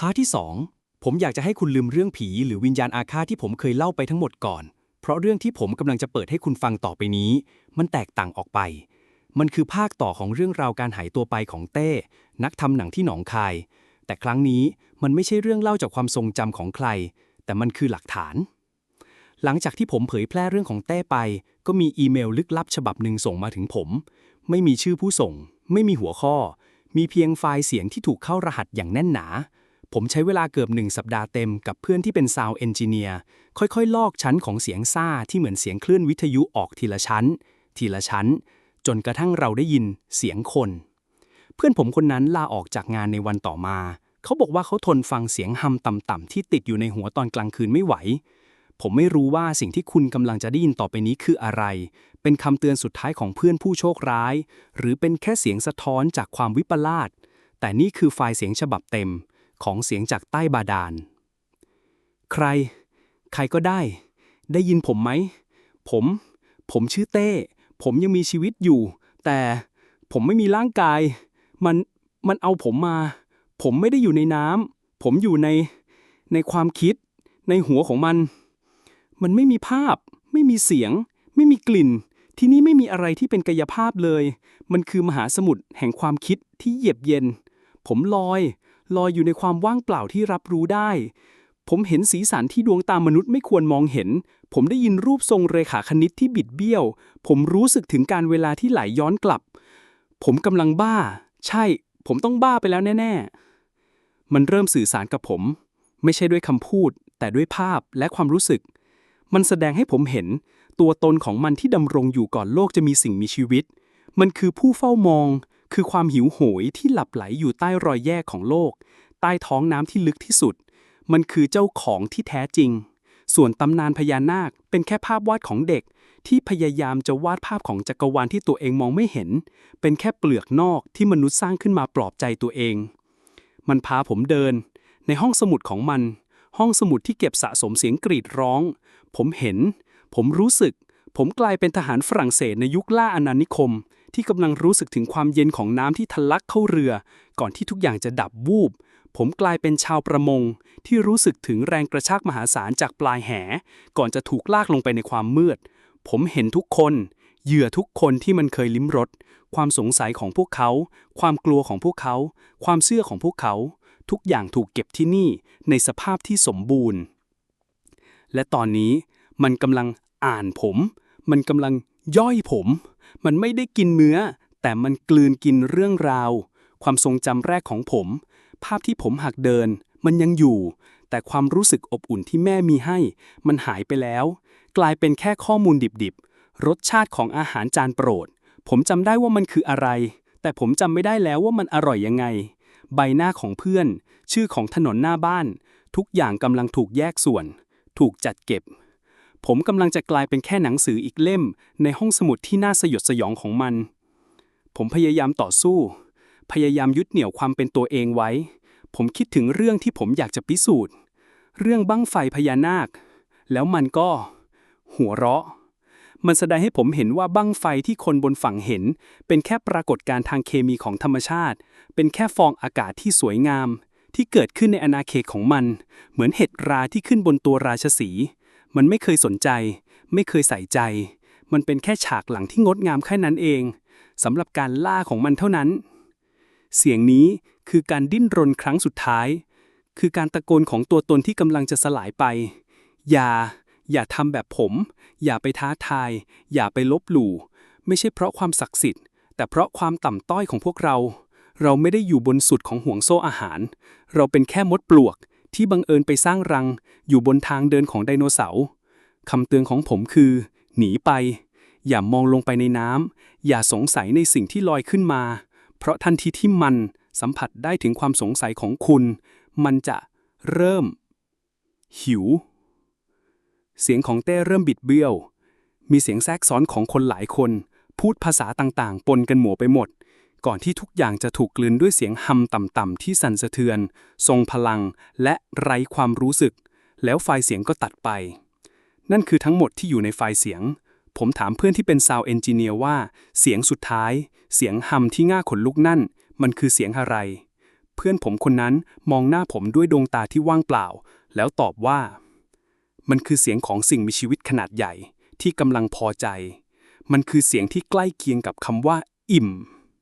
พาร์ทที่ 2 ผมอยากจะให้คุณลืมเรื่องผีหรือวิญญาณอาฆาตที่ผมเคยเล่าไปทั้งหมดก่อน เพราะเรื่องที่ผมกำลังจะเปิดให้คุณฟังต่อไปนี้ มันแตกต่างออกไป มันคือภาคต่อของเรื่องราวการหายตัวไปของเต้ นักทำหนังที่หนองคาย แต่ครั้งนี้มันไม่ใช่เรื่องเล่าจากความทรงจำของใคร แต่มันคือหลักฐาน หลังจากที่ผมเผยแพร่เรื่องของเต้ไป ก็มีอีเมลลึกลับฉบับหนึ่งส่งมาถึงผม ไม่มีชื่อผู้ส่ง ไม่มีหัวข้อ มีเพียงไฟล์เสียงที่ถูกเข้ารหัสอย่างแน่นหนา ผมใช้เวลาเกือบหนึ่งสัปดาห์เต็มกับเพื่อนที่เป็นซาวเอนจิเนียร์ค่อยๆ ลอกชั้นของเสียงซ่าที่เหมือนเสียงคลื่นวิทยุออกทีละชั้น ทีละชั้น จนกระทั่งเราได้ยินเสียงคน เพื่อนผมคนนั้นลาออกจากงานในวันต่อมา เขาบอกว่าเขาทนฟังเสียงฮัมต่ำๆที่ติดอยู่ในหัวตอนกลางคืนไม่ไหว ผมไม่รู้ว่าสิ่งที่คุณกำลังจะได้ยินต่อไปนี้คืออะไร เป็นคำเตือนสุดท้ายของเพื่อนผู้โชคร้าย หรือเป็นแค่เสียงสะท้อนจากความวิปลาสแต่นี่คือไฟล์เสียงฉบับเต็ม ของเสียงจากใต้บาดาล ใคร ใครก็ได้ ได้ยินผมไหม ผม ผมชื่อเต้ ผมยังมีชีวิตอยู่ แต่ผมไม่มีร่างกาย มัน มันเอาผมมา ผมไม่ได้อยู่ในน้ำ ผมอยู่ใน ในความคิด ในหัวของมัน มันไม่มีภาพ ไม่มีเสียง ไม่มีกลิ่น ที่นี่ไม่มีอะไรที่เป็นกายภาพเลย มันคือมหาสมุทรแห่งความคิดที่เยือกเย็น ผมลอย ลอยอยู่ในความว่างเปล่าที่รับรู้ได้ ผมเห็นสีสันที่ดวงตามนุษย์ไม่ควรมองเห็น ผมได้ยินรูปทรงเรขาคณิตที่บิดเบี้ยว ผมรู้สึกถึงการเวลาที่ไหลย้อนกลับ ผมกำลังบ้า ใช่ ผมต้องบ้าไปแล้วแน่ ๆ มันเริ่มสื่อสารกับผม ไม่ใช่ด้วยคำพูด แต่ด้วยภาพและความรู้สึก มันแสดงให้ผมเห็น ตัวตนของมันที่ดำรงอยู่ก่อนโลกจะมีสิ่งมีชีวิต มันคือผู้เฝ้ามอง คือความหิวโหยที่หลับไหลอยู่ใต้รอยแยกของโลก ใต้ท้องน้ำที่ลึกที่สุด มันคือเจ้าของที่แท้จริง ส่วนตำนานพญานาคเป็นแค่ภาพวาดของเด็ก ที่พยายามจะวาดภาพของจักรวาลที่ตัวเองมองไม่เห็น เป็นแค่เปลือกนอกที่มนุษย์สร้างขึ้นมาปลอบใจตัวเอง มันพาผมเดิน ในห้องสมุดของมัน ห้องสมุดที่เก็บสะสมเสียงกรีดร้อง ผมเห็น ผมรู้สึกผมกลายเป็นทหารฝรั่งเศสในยุคล่าอาณานิคม ที่กำลังรู้สึกถึงความเย็นของน้ำที่ทะลักเข้าเรือ ก่อนที่ทุกอย่างจะดับวูบ ผมกลายเป็นชาวประมง ที่รู้สึกถึงแรงกระชากมหาศาลจากปลายแห ก่อนจะถูกลากลงไปในความมืด ผมเห็นทุกคน เหยื่อทุกคนที่มันเคยลิ้มรสความสงสัยของพวกเขา ความกลัวของพวกเขา ความเชื่อของพวกเขา ทุกอย่างถูกเก็บที่นี่ในสภาพที่สมบูรณ์ และตอนนี้มันกำลังอ่านผม มันกำลัง ย่อยผม มันไม่ได้กินเนื้อ แต่มันกลืนกินเรื่องราว ความทรงจำแรกของผม ภาพที่ผมหักเดิน มันยังอยู่ แต่ความรู้สึกอบอุ่นที่แม่มีให้ มันหายไปแล้ว กลายเป็นแค่ข้อมูลดิบๆ รสชาติของอาหารจานโปรด ผมจำได้ว่ามันคืออะไร แต่ผมจำไม่ได้แล้วว่ามันอร่อยยังไง ใบหน้าของเพื่อน ชื่อของถนนหน้าบ้าน ทุกอย่างกำลังถูกแยกส่วน ถูกจัดเก็บ ผมกำลังจะกลายเป็นแค่หนังสืออีกเล่ม ในห้องสมุดที่น่าสยดสยองของมัน ผมพยายามต่อสู้ พยายามยึดเหนี่ยวความเป็นตัวเองไว้ ผมคิดถึงเรื่องที่ผมอยากจะพิสูจน์ เรื่องบั้งไฟพญานาค แล้วมันก็ หัวเราะ มันแสดงให้ผมเห็นว่าบั้งไฟที่คนบนฝั่งเห็น เป็นแค่ปรากฏการณ์ทางเคมีของธรรมชาติ เป็นแค่ฟองอากาศที่สวยงาม ที่เกิดขึ้นในอาณาเขตของมัน เหมือนเห็ดราที่ขึ้นบนตัวราชสีห์ มันไม่เคยสนใจ ไม่เคยใส่ใจ มันเป็นแค่ฉากหลังที่งดงามแค่นั้นเองสำหรับการล่าของมันเท่านั้น เสียงนี้คือการดิ้นรนครั้งสุดท้าย คือการตะโกนของตัวตนที่กำลังจะสลายไป อย่า อย่าทำแบบผม อย่าไปท้าทาย อย่าไปลบหลู่ ไม่ใช่เพราะความศักดิ์สิทธิ์ แต่เพราะความต่ำต้อยของพวกเรา เราไม่ได้อยู่บนสุดของห่วงโซ่อาหาร เราเป็นแค่มดปลวก ที่บังเอิญไปสร้างรังอยู่บนทางเดินของไดโนเสาร์คำเตือนของผมคือ หนีไป อย่ามองลงไปในน้ำอย่าสงสัยในสิ่งที่ลอยขึ้นมา เพราะทันทีที่มันสัมผัสได้ถึงความสงสัยของคุณ มันจะเริ่ม หิว เสียงของเต้เริ่มบิดเบี้ยว มีเสียงแทรกซ้อนของคนหลายคน พูดภาษาต่างๆ ปนกันหมัวไปหมด ก่อนที่ทุกอย่างจะถูกกลืนด้วยเสียงฮัมต่ำๆที่สั่นสะเทือน ทรงพลัง และไร้ความรู้สึก แล้วไฟล์เสียงก็ตัดไป นั่นคือทั้งหมดที่อยู่ในไฟล์เสียง ผมถามเพื่อนที่เป็นซาวเอนจิเนียร์ว่า เสียงสุดท้าย เสียงฮัมที่ง่าขนลุกนั่น มันคือเสียงอะไรเเพื่อนผมคนนั้นมองหน้าผมด้วยดวงตาที่ว่างเปล่า แล้วตอบว่า มันคือเสียงของสิ่งมีชีวิตขนาดใหญ่ ที่กำลังพอใจ มันคือเสียงที่ใกล้เคียงกับคำว่า อิ่ม